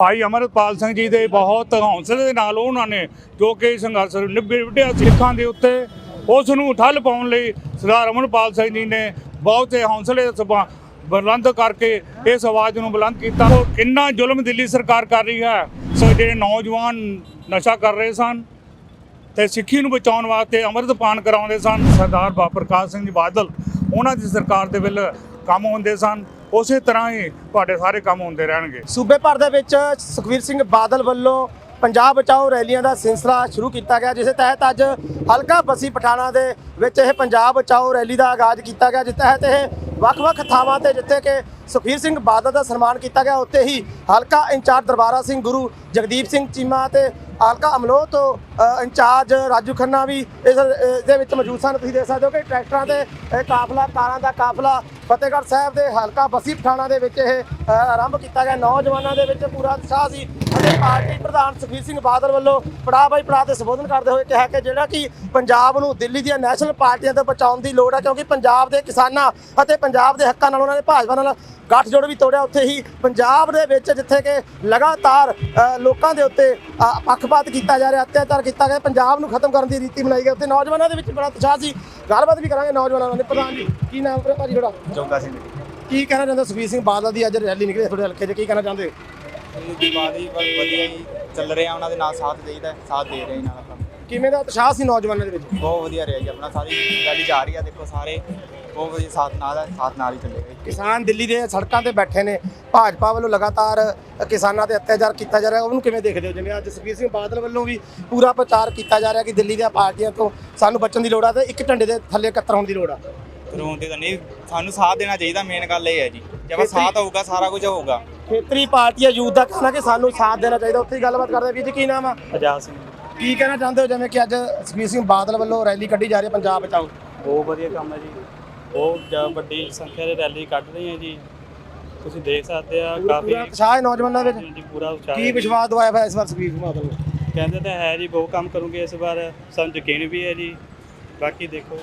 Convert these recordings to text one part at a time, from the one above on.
ਭਾਈ ਅਮਰਪਾਲ ਸਿੰਘ ਜੀ ਦੇ ਬਹੁਤ ਹੌਸਲੇ ਦੇ ਨਾਲ ਉਹਨਾਂ ਨੇ ਜੋ ਕਿ ਸੰਘਰਸ਼ ਨਿਭੇ ਵਿੱਢਿਆ ਸਿੱਖਾਂ ਦੇ ਉੱਤੇ, ਉਸ ਨੂੰ ਠੱਲ ਪਾਉਣ ਲਈ ਸਰਦਾਰ ਅਮਰਪਾਲ ਸਿੰਘ ਜੀ ਨੇ ਬਹੁਤ ਹੀ ਹੌਸਲੇ ਬੁਲੰਦ ਕਰਕੇ ਇਸ ਆਵਾਜ਼ ਨੂੰ ਬੁਲੰਦ ਕੀਤਾ। ਇੰਨਾ ਜ਼ੁਲਮ ਦਿੱਲੀ ਸਰਕਾਰ ਕਰ ਰਹੀ ਹੈ, ਸੋ ਜਿਹੜੇ ਨੌਜਵਾਨ ਨਸ਼ਾ ਕਰ ਰਹੇ ਸਨ ਤੇ ਸਿੱਖੀ ਨੂੰ ਬਚਾਉਣ ਵਾਸਤੇ ਅੰਮ੍ਰਿਤਪਾਨ ਕਰਾਉਂਦੇ ਸਨ, ਸਰਦਾਰ ਬਾਬਾ ਪ੍ਰਕਾਸ਼ ਸਿੰਘ ਜੀ ਬਾਦਲ ਉਹਨਾਂ ਦੀ ਸਰਕਾਰ ਦੇ ਵੇਲੇ ਕੰਮ ਹੁੰਦੇ ਸਨ। ਉਸੇ ਤਰ੍ਹਾਂ ਹੀ ਤੁਹਾਡੇ ਸਾਰੇ ਕੰਮ ਹੁੰਦੇ ਰਹਿਣਗੇ। ਸੂਬੇ ਭਰ ਦੇ ਵਿੱਚ ਸੁਖਵੀਰ ਸਿੰਘ ਬਾਦਲ ਵੱਲੋਂ ਪੰਜਾਬ ਬਚਾਓ ਰੈਲੀਆਂ ਦਾ ਸਿਲਸਿਲਾ ਸ਼ੁਰੂ ਕੀਤਾ ਗਿਆ, ਜਿਸ ਤਹਿਤ ਅੱਜ ਹਲਕਾ ਬਸੀ ਪਠਾਣਾ ਦੇ ਵਿੱਚ ਇਹ ਪੰਜਾਬ ਬਚਾਓ ਰੈਲੀ ਦਾ ਆਗਾਜ਼ ਕੀਤਾ ਗਿਆ, ਜਿਸ ਤਹਿਤ ਇਹ ਵੱਖ-ਵੱਖ ਥਾਵਾਂ ਤੇ ਜਿੱਥੇ ਕਿ ਸੁਖਬੀਰ ਸਿੰਘ ਬਾਦਲ ਦਾ ਸਨਮਾਨ ਕੀਤਾ ਗਿਆ। ਉੱਥੇ ਹੀ ਹਲਕਾ ਇੰਚਾਰਜ ਦਰਬਾਰਾ ਸਿੰਘ ਗੁਰੂ ਜਗਦੀਪ ਸਿੰਘ ਚੀਮਾ ਤੇ ਹਲਕਾ ਅਮਲੋਹ ਤੋਂ ਇੰਚਾਰਜ ਰਾਜੂ ਖੰਨਾ ਵੀ ਇਸ ਦੇ ਵਿੱਚ ਮੌਜੂਦ ਸਨ। ਤੁਸੀਂ ਦੇਖ ਸਕਦੇ ਹੋ ਕਿ ਟਰੈਕਟਰਾਂ ਤੇ ਕਾਫਲਾ, ਕਾਰਾਂ ਦਾ ਕਾਫਲਾ ਫਤਿਹਗੜ੍ਹ ਸਾਹਿਬ ਦੇ ਹਲਕਾ ਬਸੀ ਪਠਾਣਾ ਦੇ ਵਿੱਚ ਇਹ ਆਰੰਭ ਕੀਤਾ ਗਿਆ। ਨੌਜਵਾਨਾਂ ਦੇ ਵਿੱਚ ਪੂਰਾ ਉਤਸ਼ਾਹ ਸੀ। ਪਾਰਟੀ ਪ੍ਰਧਾਨ ਸੁਖਬੀਰ ਸਿੰਘ ਬਾਦਲ ਵੱਲੋਂ ਪੜਾਅ ਬਾਈ ਪੜਾਅ ਤੇ ਸੰਬੋਧਨ ਕਰਦੇ ਹੋਏ ਕਿਹਾ ਕਿ ਜਿਹੜਾ ਕਿ ਪੰਜਾਬ ਨੂੰ ਦਿੱਲੀ ਦੀਆਂ ਨੈਸ਼ਨਲ ਪਾਰਟੀਆਂ ਤੋਂ ਬਚਾਉਣ ਦੀ ਲੋੜ ਹੈ ਕਿਉਂਕਿ ਪੰਜਾਬ ਦੇ ਕਿਸਾਨਾਂ ਅਤੇ ਪੰਜਾਬ ਦੇ ਹੱਕਾਂ ਨਾਲ ਉਹਨਾਂ ਨੇ ਭਾਜਪਾ ਨਾਲ ਗੱਠਜੋੜ ਵੀ ਤੋੜਿਆ। ਉੱਥੇ ਹੀ ਪੰਜਾਬ ਦੇ ਵਿੱਚ ਜਿੱਥੇ ਕਿ ਲਗਾਤਾਰ ਲੋਕਾਂ ਦੇ ਉੱਤੇ ਪੱਖਪਾਤ ਕੀਤਾ ਜਾ ਰਿਹਾ ਅਤਿਆਚਾਰ ਕੀਤਾ ਗਿਆ ਪੰਜਾਬ ਨੂੰ ਖਤਮ ਕਰਨ ਦੀ ਰੀਤੀ ਬਣਾਈ ਗਈ। ਉੱਥੇ ਨੌਜਵਾਨਾਂ ਦੇ ਵਿੱਚ ਬੜਾ ਉਤਸ਼ਾਹ ਸੀ। ਗੱਲਬਾਤ ਵੀ ਕਰਾਂਗੇ ਨੌਜਵਾਨਾਂ ਨਾਲ। ਪ੍ਰਧਾਨ ਜੀ ਕੀ ਨਾਮ ਹੈ ਭਾਜੀ ਤੁਹਾਡਾ? ਚੌਂਕਾ ਸਿੰਘ। ਕੀ ਕਹਿਣਾ ਚਾਹੁੰਦੇ ਸੁਖਬੀਰ ਸਿੰਘ ਬਾਦਲ ਦੀ ਅੱਜ ਰੈਲੀ ਨਿਕਲੀ ਤੁਹਾਡੇ ਹਲਕੇ 'ਚ? ਕੀ ਕਹਿਣਾ ਚਾਹੁੰਦੇ ਬਾਦ ਹੀ ਬਸ ਵਧੀਆ ਹੀ ਚੱਲ ਰਿਹਾ ਉਹਨਾਂ ਦੇ ਨਾਲ ਸਾਥ ਦੇਈਦਾ ਸਾਥ ਦੇ ਰਹੇ ਨਾਲ ਆਪਾਂ। ਕਿਵੇਂ ਦਾ ਉਤਸ਼ਾਹ ਸੀ ਨੌਜਵਾਨਾਂ ਦੇ ਵਿੱਚ? ਬਹੁਤ ਵਧੀਆ ਰਿਹਾ ਜੀ ਆਪਣਾ ਸਾਰੀ ਰੈਲੀ ਜਾ ਰਹੀ ਆ ਦੇਖੋ ਸਾਰੇ ਬਹੁਤ ਵਧੀਆ ਸਾਥ ਨਾਲ ਹੈ ਸਾਥ ਨਾਲ ਹੀ ਚੱਲੇਗਾ ਕਿਸਾਨ ਦਿੱਲੀ ਦੇ ਸੜਕਾਂ ਤੇ ਬੈਠੇ ਨੇ ਭਾਜਪਾ ਵੱਲੋਂ ਲਗਾਤਾਰ ਕਿਸਾਨਾਂ ਤੇ ਅਤਿਆਚਾਰ ਕੀਤਾ ਜਾ ਰਿਹਾ ਉਹਨੂੰ ਕਿਵੇਂ ਦੇਖਦੇ ਹੋ? ਜਿਵੇਂ ਅੱਜ ਸੁਖਬੀਰ ਸਿੰਘ ਬਾਦਲ ਵੱਲੋਂ ਵੀ ਪੂਰਾ ਪ੍ਰਚਾਰ ਕੀਤਾ ਜਾ ਰਿਹਾ ਕਿ ਦਿੱਲੀ ਦੀਆਂ ਪਾਰਟੀਆਂ ਤੋਂ ਸਾਨੂੰ ਬਚਣ ਦੀ ਲੋੜ ਆ ਤੇ ਇੱਕ ਝੰਡੇ ਦੇ ਥੱਲੇ ਇਕੱਤਰ ਹੋਣ ਦੀ ਲੋੜ ਆ। ਰੋਣ ਤੇ ਤਾਂ ਨਹੀਂ ਸਾਨੂੰ ਸਾਥ ਦੇਣਾ ਚਾਹੀਦਾ ਮੇਨ ਗੱਲ ਇਹ ਹੈ ਜੀ। ਜੇ ਆਪਾਂ ਸਾਥ ਹੋਊਗਾ ਸਾਰਾ ਕੁਝ ਹੋਊਗਾ। ਖੇਤਰੀ ਪਾਰਟੀਆਂ ਯੂਥ ਦਾ ਕਹਿਣਾ ਕਿ ਸਾਨੂੰ ਸਾਥ ਦੇਣਾ ਚਾਹੀਦਾ ਉੱਥੇ ਹੀ ਗੱਲਬਾਤ ਕਰਦੇ ਆ। ਵੀਰ ਜੀ ਕੀ ਨਾਮ ਆ? ਅਜਾਲ ਸਿੰਘ ਕੀ ਕਹਿਣਾ ਚਾਹੁੰਦੇ ਹੋ? ਜਿਵੇਂ ਕਿ ਅੱਜ ਸੁਖਬੀਰ ਸਿੰਘ ਬਾਦਲ ਵੱਲੋਂ ਰੈਲੀ ਕੱਢੀ ਜਾ ਰਹੀ ਹੈ ਪੰਜਾਬ ਬਚਾਓ ਬਹੁਤ ਵਧੀਆ ਕੰਮ ਹੈ ਜੀ। ਬਹੁਤ ਜ਼ਿਆਦਾ ਵੱਡੀ ਸੰਖਿਆ ਦੇ ਰੈਲੀ ਕੱਢ ਰਹੇ ਹੈ ਜੀ। ਤੁਸੀਂ ਦੇਖ ਸਕਦੇ ਆ ਕਾਫੀ ਪੂਰਾ ਉਤਸ਼ਾਹ ਹੈ ਨੌਜਵਾਨਾਂ ਵਿੱਚ। ਜੀ ਪੂਰਾ ਉਤਸ਼ਾਹ ਕੀ। ਵਿਸ਼ਵਾਸ ਦਵਾਇਆ ਹੋਇਆ ਇਸ ਵਾਰ ਸੁਖਬੀਰ ਸਿੰਘ ਬਾਦਲ ਨੂੰ ਕਹਿੰਦੇ ਤਾਂ ਹੈ ਜੀ ਬਹੁਤ ਕੰਮ ਕਰੂੰਗੇ ਇਸ ਵਾਰ। ਸਾਨੂੰ ਯਕੀਨ ਵੀ ਹੈ ਜੀ। ਬਾਕੀ ਦੇਖੋ।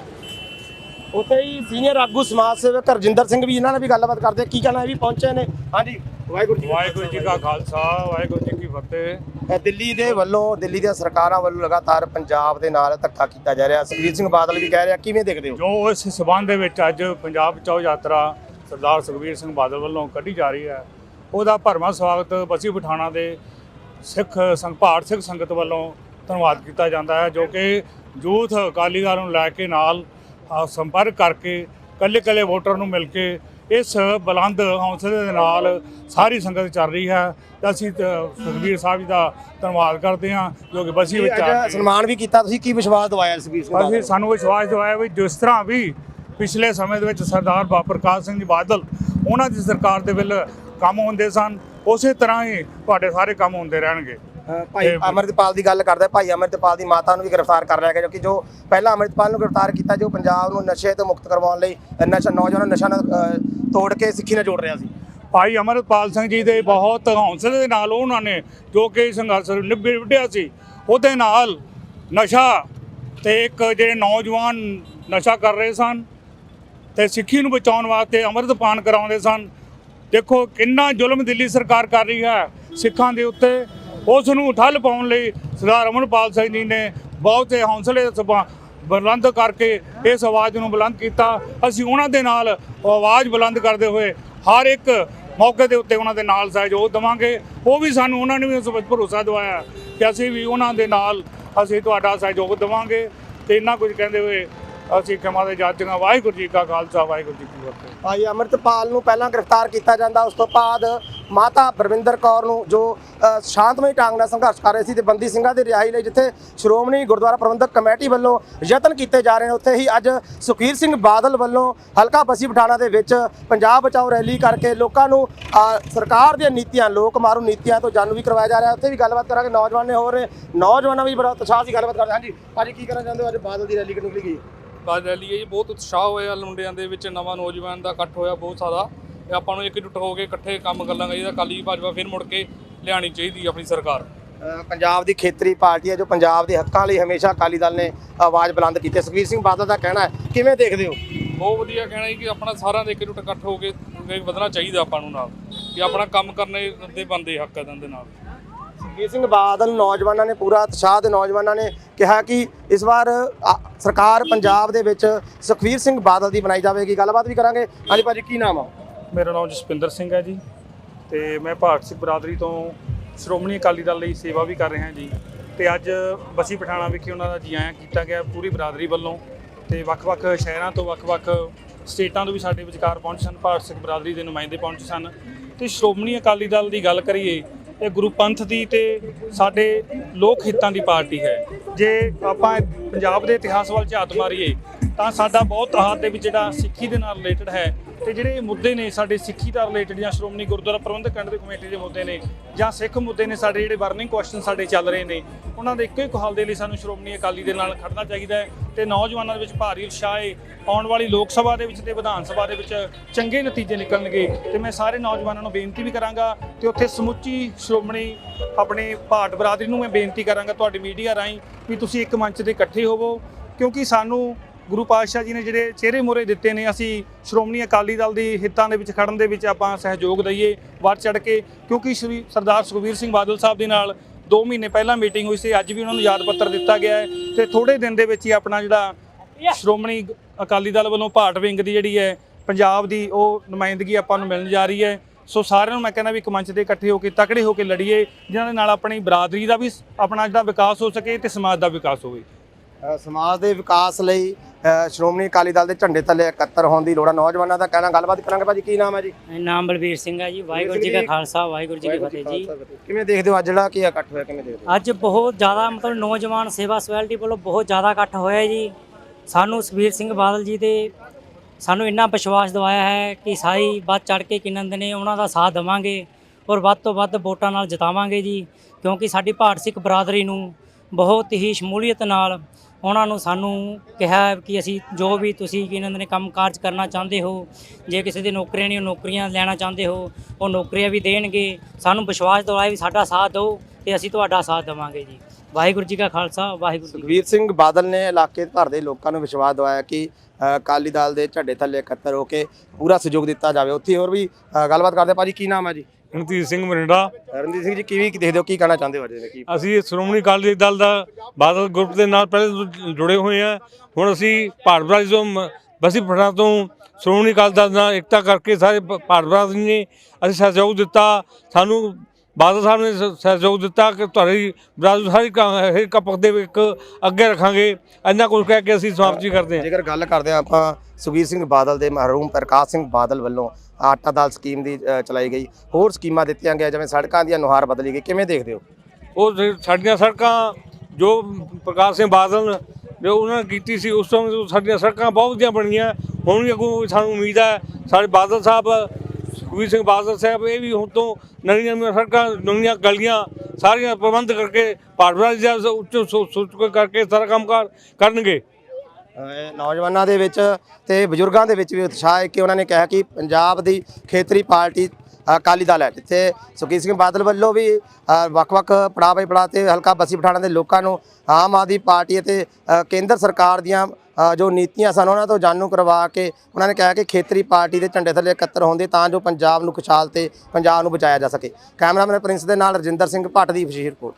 ਉੱਥੇ ਹੀ ਸੀਨੀਅਰ ਆਗੂ ਸਮਾਜ ਸੇਵਕ ਰਜਿੰਦਰ ਸਿੰਘ ਵੀ ਇਹਨਾਂ ਨਾਲ ਵੀ ਗੱਲਬਾਤ ਕਰਦੇ ਆ। ਕੀ ਕਹਿਣਾ ਇਹ ਵੀ ਪਹੁੰਚੇ ਨੇ। ਹਾਂਜੀ। ਵਾਹਿਗੁਰੂ ਜੀ ਵਾਹਿਗੁਰੂ ਜੀ ਕਾ ਖਾਲਸਾ ਵਾਹਿਗੁਰੂ ਜੀ ਕੀ ਫਤਿਹ। ਇਹ ਦਿੱਲੀ ਦੇ ਵੱਲੋਂ ਦਿੱਲੀ ਦੀਆਂ ਸਰਕਾਰਾਂ ਵੱਲੋਂ ਲਗਾਤਾਰ ਪੰਜਾਬ ਦੇ ਨਾਲ ਧੱਕਾ ਕੀਤਾ ਜਾ ਰਿਹਾ। ਸੁਖਬੀਰ ਸਿੰਘ ਬਾਦਲ ਵੀ ਕਹਿ ਰਿਹਾ ਕਿਵੇਂ ਦੇਖਦੇ ਹੋ? ਜੋ ਇਸ ਸਬੰਧ ਦੇ ਵਿੱਚ ਅੱਜ ਪੰਜਾਬ ਬਚਾਓ ਯਾਤਰਾ ਸਰਦਾਰ ਸੁਖਬੀਰ ਸਿੰਘ ਬਾਦਲ ਵੱਲੋਂ ਕੱਢੀ ਜਾ ਰਹੀ ਹੈ ਉਹਦਾ ਭਰਵਾਂ ਸਵਾਗਤ ਬਸੀ ਪਠਾਣਾ ਦੇ ਸਿੱਖ ਸੰਘ ਭਾਰਤ ਸਿੱਖ ਸੰਗਤ ਵੱਲੋਂ ਧੰਨਵਾਦ ਕੀਤਾ ਜਾਂਦਾ ਹੈ ਜੋ ਕਿ ਯੂਥ ਅਕਾਲੀ ਦਲ ਨੂੰ ਲੈ ਕੇ ਨਾਲ ਅ, ਸੰਪਰਕ ਕਰਕੇ ਕੱਲੇ ਕੱਲੇ ਵੋਟਰ ਨੂੰ ਮਿਲ ਕੇ ਇਸ ਬੁਲੰਦ ਹੌਸਲੇ ਦੇ ਨਾਲ ਸਾਰੀ ਸੰਗਤ ਚੱਲ ਰਹੀ ਹੈ ਤੇ ਅਸੀਂ ਸੁਖਬੀਰ ਸਾਹਿਬ ਜੀ ਦਾ ਧੰਨਵਾਦ ਕਰਦੇ ਹਾਂ ਜੋ ਕਿ ਬਸੀ ਵਿੱਚ ਆ ਅੱਜ ਸਨਮਾਨ ਵੀ ਕੀਤਾ ਤੁਸੀਂ ਕੀ ਵਿਸ਼ਵਾਸ ਦਵਾਇਆ ਸੁਖਬੀਰ ਬਾਦਲ ਅਸੀਂ? ਸਾਨੂੰ ਵਿਸ਼ਵਾਸ ਦਿਵਾਇਆ ਵੀ ਜਿਸ ਤਰ੍ਹਾਂ ਵੀ ਪਿਛਲੇ ਸਮੇਂ ਦੇ ਵਿੱਚ ਸਰਦਾਰ ਬਾਬਾ ਪ੍ਰਕਾਸ਼ ਸਿੰਘ ਜੀ ਬਾਦਲ ਉਹਨਾਂ ਦੀ ਸਰਕਾਰ ਦੇ ਵੇਲੇ ਕੰਮ ਹੁੰਦੇ ਸਨ ਉਸੇ ਤਰ੍ਹਾਂ ਹੀ ਤੁਹਾਡੇ ਸਾਰੇ ਕੰਮ ਹੁੰਦੇ ਰਹਿਣਗੇ ਭਾਈ ਅਮਰਤਪਾਲ ਦੀ ਗੱਲ ਕਰਦੇ ਭਾਈ ਅਮਰਤਪਾਲ ਦੀ ਮਾਤਾ ਨੂੰ ਵੀ ਗ੍ਰਿਫਤਾਰ ਕਰ ਲਿਆ ਗਿਆ ਕਿਉਂਕਿ ਜੋ ਪਹਿਲਾਂ ਅਮਰਤਪਾਲ ਨੂੰ ਗ੍ਰਿਫਤਾਰ ਕੀਤਾ ਜੋ ਪੰਜਾਬ ਨੂੰ ਨਸ਼ੇ ਤੋਂ ਮੁਕਤ ਕਰਵਾਉਣ ਲਈ ਨਸ਼ਾ ਨੌਜਵਾਨਾਂ ਨਸ਼ਾ ਨਾਲ ਤੋੜ ਕੇ ਸਿੱਖੀ ਨਾਲ ਜੋੜ ਰਿਹਾ ਸੀ। ਭਾਈ ਅਮਰਪਾਲ ਸਿੰਘ ਜੀ ਦੇ ਬਹੁਤ ਹੌਸਲੇ ਦੇ ਨਾਲ ਉਹਨਾਂ ਨੇ ਜੋ ਕਿ ਸੰਘਰਸ਼ ਨਿਭੇ ਵਿੱਢਿਆ ਸੀ ਉਹਦੇ ਨਾਲ ਨਸ਼ਾ ਤੇ ਇੱਕ ਜਿਹੜੇ ਨੌਜਵਾਨ ਨਸ਼ਾ ਕਰ ਰਹੇ ਸਨ ਤੇ ਸਿੱਖੀ ਨੂੰ ਬਚਾਉਣ ਵਾਸਤੇ ਅੰਮ੍ਰਿਤਪਾਨ ਕਰਾਉਂਦੇ ਸਨ। ਦੇਖੋ ਕਿੰਨਾ ਜ਼ੁਲਮ ਦਿੱਲੀ ਸਰਕਾਰ ਕਰ ਰਹੀ ਹੈ ਸਿੱਖਾਂ ਦੇ ਉੱਤੇ ਉਸ ਨੂੰ ਠੱਲ ਪਾਉਣ ਲਈ ਸਰਦਾਰ ਅਮਨਪਾਲ ਸਿੰਘ ਜੀ ਨੇ ਬਹੁਤ ਹੀ ਹੌਸਲੇ ਬੁਲੰਦ ਕਰਕੇ ਇਸ ਆਵਾਜ਼ ਨੂੰ ਬੁਲੰਦ ਕੀਤਾ। ਅਸੀਂ ਉਹਨਾਂ ਦੇ ਨਾਲ ਉਹ ਆਵਾਜ਼ ਬੁਲੰਦ ਕਰਦੇ ਹੋਏ ਹਰ ਇੱਕ ਮੌਕੇ ਦੇ ਉੱਤੇ ਉਹਨਾਂ ਦੇ ਨਾਲ ਸਹਿਯੋਗ ਦੇਵਾਂਗੇ। ਉਹ ਵੀ ਸਾਨੂੰ ਉਹਨਾਂ ਨੇ ਵੀ ਉਸ ਵਿੱਚ ਭਰੋਸਾ ਦਿਵਾਇਆ ਕਿ ਅਸੀਂ ਵੀ ਉਹਨਾਂ ਦੇ ਨਾਲ ਅਸੀਂ ਤੁਹਾਡਾ ਸਹਿਯੋਗ ਦੇਵਾਂਗੇ ਤੇ ਇੰਨਾ ਕੁਝ ਕਹਿੰਦੇ ਹੋਏ ਅਸੀਂ ਖਿਮਾ ਦੇ ਜਾਚਾਂਗਾ ਵਾਹਿਗੁਰੂ ਜੀ ਕਾ ਖਾਲਸਾ, ਵਾਹਿਗੁਰੂ ਜੀ ਕੀ ਫਤਿਹ। ਭਾਈ ਅਮਰਤਪਾਲ ਨੂੰ ਪਹਿਲਾਂ ਗ੍ਰਿਫਤਾਰ ਕੀਤਾ ਜਾਂਦਾ, ਉਸ ਤੋਂ ਬਾਅਦ ਮਾਤਾ ਬਰਵਿੰਦਰ ਕੌਰ ਨੂੰ, ਜੋ ਸ਼ਾਂਤਮਈ ਢੰਗ ਨਾਲ ਸੰਘਰਸ਼ ਕਰ ਰਹੇ ਸੀ ਤੇ ਬੰਦੀ ਸਿੰਘਾਂ ਦੀ ਰਿਹਾਈ ਲਈ ਜਿੱਥੇ ਸ਼੍ਰੋਮਣੀ ਗੁਰਦੁਆਰਾ ਪ੍ਰਬੰਧਕ ਕਮੇਟੀ ਵੱਲੋਂ ਯਤਨ ਕੀਤੇ ਜਾ ਰਹੇ ਨੇ, ਉੱਥੇ ਹੀ ਅੱਜ ਸੁਖਬੀਰ ਸਿੰਘ ਬਾਦਲ ਵੱਲੋਂ ਹਲਕਾ ਬਸੀ ਪਠਾਣਾ ਦੇ ਵਿੱਚ ਪੰਜਾਬ ਬਚਾਓ ਰੈਲੀ ਕਰਕੇ ਲੋਕਾਂ ਨੂੰ ਸਰਕਾਰ ਦੀਆਂ ਨੀਤੀਆਂ, ਲੋਕ ਮਾਰੂ ਨੀਤੀਆਂ ਤੋਂ ਜਾਣੂ ਵੀ ਕਰਵਾਇਆ ਜਾ ਰਿਹਾ। ਉੱਥੇ ਵੀ ਗੱਲਬਾਤ ਕਰਾਂਗੇ। ਨੌਜਵਾਨ ਨੇ ਹੋਰ, ਨੌਜਵਾਨਾਂ ਵੀ ਬੜਾ ਉਤਸ਼ਾਹ ਸੀ ਗੱਲਬਾਤ ਕਰਦੇ। ਹਾਂਜੀ, ਭਾਜੀ ਕੀ ਕਰਨਾ ਚਾਹੁੰਦੇ ਹੋ? ਅੱਜ ਬਾਦਲ ਦੀ ਰੈਲੀ ਕਿਉਂ ਨਿਕਲੀ? ਗਈ ਬਾਜ ਰੈਲੀ ਹੈ ਜੀ ਬਹੁਤ ਉਤਸ਼ਾਹ ਹੋਇਆ ਮੁੰਡਿਆਂ ਦੇ ਵਿੱਚ। ਨਵਾਂ ਨੌਜਵਾਨ ਦਾ ਇਕੱਠ ਹੋਇਆ ਬਹੁਤ ਸਾਰਾ। ਆਪਾਂ ਨੂੰ ਇਕਜੁੱਟ ਹੋ ਕੇ ਇਕੱਠੇ ਕੰਮ ਕਰਨਾ ਚਾਹੀਦਾ ਕਾਲੀ ਭਾਜਪਾ ਫਿਰ ਮੁੜ ਕੇ ਲਿਆਣੀ ਚਾਹੀਦੀ ਹੈ ਆਪਣੀ ਸਰਕਾਰ। ਪੰਜਾਬ ਦੀ ਖੇਤਰੀ ਪਾਰਟੀ ਹੈ ਜੋ ਪੰਜਾਬ ਦੇ ਹੱਕਾਂ ਲਈ ਹਮੇਸ਼ਾ ਅਕਾਲੀ ਦਲ ਨੇ ਆਵਾਜ਼ ਬੁਲੰਦ ਕੀਤੀ ਹੈ। ਸੁਖਬੀਰ ਸਿੰਘ ਬਾਦਲ ਦਾ ਕਹਿਣਾ ਹੈ ਕਿਵੇਂ ਦੇਖਦੇ ਹੋ? ਬਹੁਤ ਵਧੀਆ ਕਹਿਣਾ ਜੀ ਕਿ ਆਪਣਾ ਸਾਰਿਆਂ ਦੇ ਇਕਜੁੱਟ ਇਕੱਠ ਹੋ ਕੇ ਵਧਣਾ ਚਾਹੀਦਾ ਆਪਾਂ ਨੂੰ ਨਾਲ ਕਿ ਆਪਣਾ ਕੰਮ ਕਰਨੇ ਦੇ ਬੰਦੇ ਹੱਕ ਇਹਨਾਂ ਦੇ ਨਾਲ। ਸੁਖਬੀਰ ਸਿੰਘ ਬਾਦਲ ਨੌਜਵਾਨਾਂ ਨੇ ਪੂਰਾ ਉਤਸ਼ਾਹ ਦੇ ਨੌਜਵਾਨਾਂ ਨੇ ਕਿਹਾ ਕਿ ਇਸ ਵਾਰ ਸਰਕਾਰ ਪੰਜਾਬ ਦੇ ਵਿੱਚ ਸੁਖਬੀਰ ਸਿੰਘ ਬਾਦਲ ਦੀ ਬਣਾਈ ਜਾਵੇਗੀ। ਗੱਲਬਾਤ ਵੀ ਕਰਾਂਗੇ। ਹਾਂਜੀ ਭਾਜੀ ਕੀ ਨਾਮ ਆ? ਮੇਰਾ ਨਾਮ ਜਸਪਿੰਦਰ ਸਿੰਘ ਹੈ ਜੀ ਤੇ ਮੈਂ ਭਾਰਤ ਸਿੱਖ ਬਰਾਦਰੀ ਤੋਂ ਸ਼੍ਰੋਮਣੀ ਅਕਾਲੀ ਦਲ ਲਈ ਸੇਵਾ ਵੀ ਕਰ ਰਿਹਾ ਜੀ। ਤੇ ਅੱਜ ਬਸੀ ਪਠਾਣਾ ਵਿਖੇ ਉਹਨਾਂ ਦਾ ਜੀ ਆਇਆਂ ਕੀਤਾ ਗਿਆ ਪੂਰੀ ਬਰਾਦਰੀ ਵੱਲੋਂ ਤੇ ਵੱਖ-ਵੱਖ ਸ਼ਹਿਰਾਂ ਤੋਂ ਵੱਖ-ਵੱਖ ਸਟੇਟਾਂ ਤੋਂ ਵੀ ਸਾਡੇ ਵਿਚਕਾਰ ਪਹੁੰਚ ਸਨ, ਭਾਰਤ ਸਿੱਖ ਬਰਾਦਰੀ ਦੇ ਨੁਮਾਇੰਦੇ ਪਹੁੰਚੇ ਸਨ। ਤੇ ਸ਼੍ਰੋਮਣੀ ਅਕਾਲੀ ਦਲ ਦੀ ਗੱਲ ਕਰੀਏ, ਇਹ ਗੁਰੂ ਪੰਥ ਦੀ ਤੇ ਸਾਡੇ ਲੋਕ ਹਿੱਤਾਂ ਦੀ ਪਾਰਟੀ ਹੈ। ਜੇ ਆਪਾਂ ਪੰਜਾਬ ਦੇ ਇਤਿਹਾਸ ਵੱਲ ਝਾਤ ਮਾਰੀਏ, ਤਾਂ ਸਾਡਾ ਬਹੁਤ ਆਹਾਰ ਦੇ ਵਿੱਚ ਜਿਹੜਾ ਸਿੱਖੀ ਦੇ ਨਾਲ ਰਿਲੇਟਡ ਹੈ ਤੇ ਜਿਹੜੇ ਮੁੱਦੇ ਨੇ ਸਾਡੇ ਸਿੱਖੀ ਦਾ ਰਿਲੇਟਡ ਜਾਂ ਸ਼੍ਰੋਮਣੀ ਗੁਰਦੁਆਰਾ ਪ੍ਰਬੰਧਕ ਕਮੇਟੀ ਦੇ ਕਮੇਟੀ ਦੇ ਮੁੱਦੇ ਨੇ ਜਾਂ ਸਿੱਖ ਮੁੱਦੇ ਨੇ ਸਾਡੇ ਜਿਹੜੇ ਬਰਨਿੰਗ ਕੁਐਸਚਨ ਸਾਡੇ ਚੱਲ ਰਹੇ ਨੇ, ਉਹਨਾਂ ਦੇ ਇੱਕੋ ਇੱਕ ਹੱਲ ਦੇ ਲਈ ਸਾਨੂੰ ਸ਼੍ਰੋਮਣੀ ਅਕਾਲੀ ਦੇ ਨਾਲ ਖੜਨਾ ਚਾਹੀਦਾ ਹੈ ਤੇ ਨੌਜਵਾਨਾਂ ਦੇ ਵਿੱਚ ਭਾਰੀ ਉਤਸ਼ਾਹ ਹੈ ਆਉਣ ਵਾਲੀ ਲੋਕ ਸਭਾ ਦੇ ਵਿੱਚ ਤੇ ਵਿਧਾਨ ਸਭਾ ਦੇ ਵਿੱਚ ਚੰਗੇ ਨਤੀਜੇ ਨਿਕਲਣਗੇ ਤੇ ਮੈਂ ਸਾਰੇ ਨੌਜਵਾਨਾਂ ਨੂੰ ਬੇਨਤੀ ਵੀ ਕਰਾਂਗਾ ਤੇ ਉੱਥੇ ਸਮੁੱਚੀ ਸ਼੍ਰੋਮਣੀ ਆਪਣੇ ਭਾਟ ਬਰਾਦਰੀ ਨੂੰ ਮੈਂ ਬੇਨਤੀ ਕਰਾਂਗਾ ਤੁਹਾਡੀ ਮੀਡੀਆ ਰਾਹੀਂ ਵੀ ਤੁਸੀਂ ਇੱਕ ਮੰਚ ਤੇ ਇਕੱਠੇ ਹੋਵੋ, ਕਿਉਂਕਿ ਸਾਨੂੰ ਗੁਰੂ ਪਾਤਸ਼ਾਹ ਜੀ ਨੇ ਜਿਹੜੇ ਚਿਹਰੇ ਮੋਰੇ ਦਿੱਤੇ ਨੇ, ਅਸੀਂ ਸ਼੍ਰੋਮਣੀ ਅਕਾਲੀ ਦਲ ਦੀ ਹਿੱਤਾਂ ਦੇ ਵਿੱਚ ਖੜਨ ਦੇ ਵਿੱਚ ਆਪਾਂ ਸਹਿਯੋਗ ਦਈਏ, ਵੱਧ ਚੜ ਕੇ, ਕਿਉਂਕਿ ਸ਼੍ਰੀ ਸਰਦਾਰ ਸੁਖਬੀਰ ਸਿੰਘ ਬਾਦਲ ਸਾਹਿਬ ਦੇ ਨਾਲ 2 ਮਹੀਨੇ ਪਹਿਲਾਂ ਮੀਟਿੰਗ ਹੋਈ ਸੀ, ਅੱਜ ਵੀ ਉਹਨਾਂ ਨੂੰ ਯਾਦ ਪੱਤਰ ਦਿੱਤਾ ਗਿਆ ਹੈ ਤੇ ਥੋੜੇ ਦਿਨ ਦੇ ਵਿੱਚ ਹੀ ਆਪਣਾ ਜਿਹੜਾ ਸ਼੍ਰੋਮਣੀ ਅਕਾਲੀ ਦਲ ਵੱਲੋਂ ਭਾਟ ਵਿੰਗ ਦੀ ਜਿਹੜੀ ਹੈ, ਪੰਜਾਬ ਦੀ ਉਹ ਨੁਮਾਇੰਦਗੀ ਆਪਾਂ ਨੂੰ ਮਿਲਣ ਜਾ ਰਹੀ ਹੈ। ਸੋ ਸਾਰਿਆਂ ਨੂੰ ਮੈਂ ਕਹਿੰਦਾ ਵੀ ਇੱਕ ਮੰਚ ਤੇ ਇਕੱਠੇ ਹੋ ਕੇ, ਤਕੜੇ ਹੋ ਕੇ ਲੜੀਏ, ਜਿਨ੍ਹਾਂ ਦੇ ਨਾਲ ਆਪਣੀ ਬਰਾਦਰੀ ਦਾ ਵੀ ਆਪਣਾ ਜਿਹੜਾ ਵਿਕਾਸ ਹੋ ਸਕੇ ਤੇ ਸਮਾਜ ਦਾ ਵਿਕਾਸ ਹੋਵੇ। ਸਮਾਜ ਦੇ ਵਿਕਾਸ ਲਈ ਸ਼੍ਰੋਮਣੀ ਅਕਾਲੀ ਦਲ ਦੇ ਝੰਡੇ ਥੱਲੇ ਇਕੱਤਰ ਹੋਣ ਦੀ ਲੋੜ ਨੌਜਵਾਨਾਂ ਦਾ ਕਹਿਣਾ ਗੱਲਬਾਤ ਕਰਾਂਗੇ ਭਾਜੀ ਕੀ ਨਾਮ ਹੈ ਜੀ? ਨਾਮ ਬਲਬੀਰ ਸਿੰਘ ਹੈ ਜੀ ਵਾਹਿਗੁਰੂ ਜੀ ਕਾ ਖਾਲਸਾ ਵਾਹਿਗੁਰੂ ਜੀ ਕੀ ਫਤਿਹ ਜੀ। ਕਿਵੇਂ ਦੇਖਦੇ ਹੋ ਅੱਜ ਜਿਹੜਾ ਕੀ ਇਕੱਠ ਹੋਇਆ ਕਿਵੇਂ ਦੇਖਦੇ ਹੋ? ਅੱਜ ਬਹੁਤ ਜ਼ਿਆਦਾ ਮਤਲਬ ਨੌਜਵਾਨ ਸੇਵਾ ਸੋਸਾਇਟੀ ਵੱਲੋਂ ਬਹੁਤ ਜ਼ਿਆਦਾ ਇਕੱਠ ਹੋਇਆ ਜੀ। ਸਾਨੂੰ ਸੁਖਬੀਰ ਸਿੰਘ ਬਾਦਲ ਜੀ ਦੇ ਸਾਨੂੰ ਇੰਨਾ ਵਿਸ਼ਵਾਸ ਦਿਵਾਇਆ ਹੈ ਕਿ ਸਾਰੀ ਵੱਧ ਚੜ ਕੇ ਕਿਨੰਦ ਨੇ ਉਹਨਾਂ ਦਾ ਸਾਥ ਦੇਵਾਂਗੇ ਔਰ ਵੱਧ ਤੋਂ ਵੱਧ ਵੋਟਾਂ ਨਾਲ ਜਿਤਾਵਾਂਗੇ ਜੀ। ਕਿਉਂਕਿ ਸਾਡੀ ਭਾਰਤ ਸਿੱਖ ਬਰਾਦਰੀ ਨੂੰ ਬਹੁਤ ਹੀ ਸ਼ਮੂਲੀਅਤ ਨਾਲ ਉਹਨਾਂ ਨੂੰ ਸਾਨੂੰ ਕਿਹਾ ਕਿ ਅਸੀਂ ਜੋ ਵੀ ਤੁਸੀਂ ਕਿ ਇਹਨਾਂ ਨੇ ਕੰਮ ਕਾਰਜ ਕਰਨਾ ਚਾਹੁੰਦੇ ਹੋ ਜੇ ਕਿਸੇ ਦੀ ਨੌਕਰੀਆਂ ਨਹੀਂ ਉਹ ਨੌਕਰੀਆਂ ਲੈਣਾ ਚਾਹੁੰਦੇ ਹੋ ਉਹ ਨੌਕਰੀਆਂ ਵੀ ਦੇਣਗੇ। ਸਾਨੂੰ ਵਿਸ਼ਵਾਸ ਦਿਵਾਇਆ ਵੀ ਸਾਡਾ ਸਾਥ ਦਿਓ ਤੇ ਅਸੀਂ ਤੁਹਾਡਾ ਸਾਥ ਦੇਵਾਂਗੇ ਜੀ। ਵਾਹਿਗੁਰੂ ਜੀ ਕਾ ਖਾਲਸਾ ਵਾਹਿਗੁਰੂ ਜੀ ਸੁਖਬੀਰ ਸਿੰਘ ਬਾਦਲ ਨੇ ਇਲਾਕੇ ਭਰ ਦੇ ਲੋਕਾਂ ਨੂੰ ਵਿਸ਼ਵਾਸ ਦਿਵਾਇਆ ਕਿ ਅ, ਅਕਾਲੀ ਦਲ ਦੇ ਝੰਡੇ ਥੱਲੇ ਇਕੱਤਰ ਹੋ ਕੇ ਪੂਰਾ ਸਹਿਯੋਗ ਦਿੱਤਾ ਜਾਵੇ। ਉੱਥੇ ਹੋਰ ਵੀ ਗੱਲਬਾਤ ਕਰਦੇ ਹਾਂ। ਭਾਜੀ ਕੀ ਨਾਮ ਹੈ ਜੀ? ਰਣਜੀਤ ਸਿੰਘ ਮਰਿੰਡਾ। ਰਣਜੀਤ ਸਿੰਘ ਜੀ ਕਿਵੇਂ ਕੀ ਦੇਖਦੇ ਹੋ? ਕੀ ਕਹਿਣਾ ਚਾਹੁੰਦੇ ਹੋ ਅੱਜ ਦੇ ਕੀ? ਅਸੀਂ ਸ਼੍ਰੋਮਣੀ ਅਕਾਲੀ ਦਲ ਦਾ ਬਾਦਲ ਗਰੁੱਪ ਦੇ ਨਾਲ ਪਹਿਲੇ ਤੋਂ ਜੁੜੇ ਹੋਏ ਹਾਂ ਹੁਣ ਅਸੀਂ ਭਾਰਤ ਬਰਾਜ ਤੋਂ ਬਸੀ ਪਠਾਣਾ ਤੋਂ ਸ਼੍ਰੋਮਣੀ ਅਕਾਲੀ ਦਲ ਨਾਲ ਇਕਤਾ ਕਰਕੇ ਸਾਰੇ ਭਾਰਤ ਬਰਾਜ ਨੇ ਅਸੀਂ ਸਹਿਯੋਗ ਦਿੱਤਾ। ਸਾਨੂੰ ਬਾਦਲ ਸਾਹਿਬ ਨੇ ਸ- ਸਹਿਯੋਗ ਦਿੱਤਾ ਕਿ ਤੁਹਾਡੀ ਬਰਾਜ ਸਾਰੀ ਕ- ਹਰ ਕਪਕ ਦੇ ਇੱਕ ਅੱਗੇ ਰੱਖਾਂਗੇ। ਇੰਨਾ ਕੁਝ ਕਹਿ ਕੇ ਅਸੀਂ ਸਮਾਪਤੀ ਕਰਦੇ ਹਾਂ। ਜੇਕਰ ਗੱਲ ਕਰਦੇ ਹਾਂ ਆਪਾਂ ਸੁਖਬੀਰ ਸਿੰਘ ਬਾਦਲ ਦੇ ਮਰਹੂਮ ਪ੍ਰਕਾਸ਼ ਸਿੰਘ ਬਾਦਲ ਵੱਲੋਂ ਆਟਾ ਦਾਲ ਸਕੀਮ ਦੀ ਅ, ਚਲਾਈ ਗਈ। ਹੋਰ ਸਕੀਮਾਂ ਦਿੱਤੀਆਂ ਗਈਆਂ ਜਿਵੇਂ ਸੜਕਾਂ ਦੀਆਂ ਨੁਹਾਰ ਬਦਲੀ ਗਈ। ਕਿਵੇਂ ਦੇਖਦੇ ਹੋ? ਉਹ ਸ- ਸਾਡੀਆਂ ਸੜਕਾਂ ਜੋ ਪ੍ਰਕਾਸ਼ ਸਿੰਘ ਬਾਦਲ ਨੇ ਜੋ ਉਹਨਾਂ ਨੇ ਕੀਤੀ ਸੀ ਉਸ ਤੋਂ ਸਾਡੀਆਂ ਸੜਕਾਂ ਬਹੁਤ ਵਧੀਆ ਬਣੀਆਂ। ਹੁਣ ਵੀ ਅੱਗੋਂ ਸਾਨੂੰ ਉਮੀਦ ਹੈ ਸਾਡੇ ਬਾਦਲ ਸਾਹਿਬ ਸੁਖਬੀਰ ਸਿੰਘ ਬਾਦਲ ਸਾਹਿਬ, ਇਹ ਵੀ ਹੁਣ ਤੋਂ ਨਵੀਆਂ ਨਵੀਆਂ ਸੜਕਾਂ, ਨਵੀਆਂ ਗਲੀਆਂ, ਸਾਰੀਆਂ ਪ੍ਰਬੰਧ ਕਰਕੇ ਭਾਰਤਵਾਜ ਦਾ ਉੱਚ ਸੋਚ ਕਰਕੇ ਸਾਰਾ ਕੰਮ ਕਾਰ ਕਰਨਗੇ ਨੌਜਵਾਨਾਂ ਦੇ ਵਿੱਚ ਤੇ ਬਜ਼ੁਰਗਾਂ ਦੇ ਵਿੱਚ ਵੀ ਉਤਸ਼ਾਹ ਹੈ ਕਿ ਉਹਨਾਂ ਨੇ ਕਿਹਾ ਕਿ ਪੰਜਾਬ ਦੀ ਖੇਤਰੀ ਪਾਰਟੀ ਅਕਾਲੀ ਦਲ ਹੈ, ਜਿੱਥੇ ਸੁਖਬੀਰ ਸਿੰਘ ਬਾਦਲ ਵੱਲੋਂ ਵੀ ਵੱਖ-ਵੱਖ ਪੜਾਅ ਬਾਈ ਪੜਾਅ ਤੇ ਹਲਕਾ ਬਸੀ ਪਠਾਣਾ ਦੇ ਲੋਕਾਂ ਨੂੰ ਆਮ ਆਦਮੀ ਪਾਰਟੀ ਅਤੇ ਕੇਂਦਰ ਸਰਕਾਰ ਦੀਆਂ ਜੋ ਨੀਤੀਆਂ ਸਨ, ਉਹਨਾਂ ਤੋਂ ਜਾਣੂ ਕਰਵਾ ਕੇ ਉਹਨਾਂ ਨੇ ਕਿਹਾ ਕਿ ਖੇਤਰੀ ਪਾਰਟੀ ਦੇ ਝੰਡੇ ਥੱਲੇ ਇਕੱਤਰ ਹੁੰਦੇ ਤਾਂ ਜੋ ਪੰਜਾਬ ਨੂੰ ਖੁਸ਼ਹਾਲ ਤੇ ਪੰਜਾਬ ਨੂੰ ਬਚਾਇਆ ਜਾ ਸਕੇ। ਕੈਮਰਾਮੈਨ ਪ੍ਰਿੰਸ ਦੇ ਨਾਲ ਰਜਿੰਦਰ ਸਿੰਘ ਭੱਟ ਦੀ ਵਿਸ਼ੇਸ਼ ਰਿਪੋਰਟ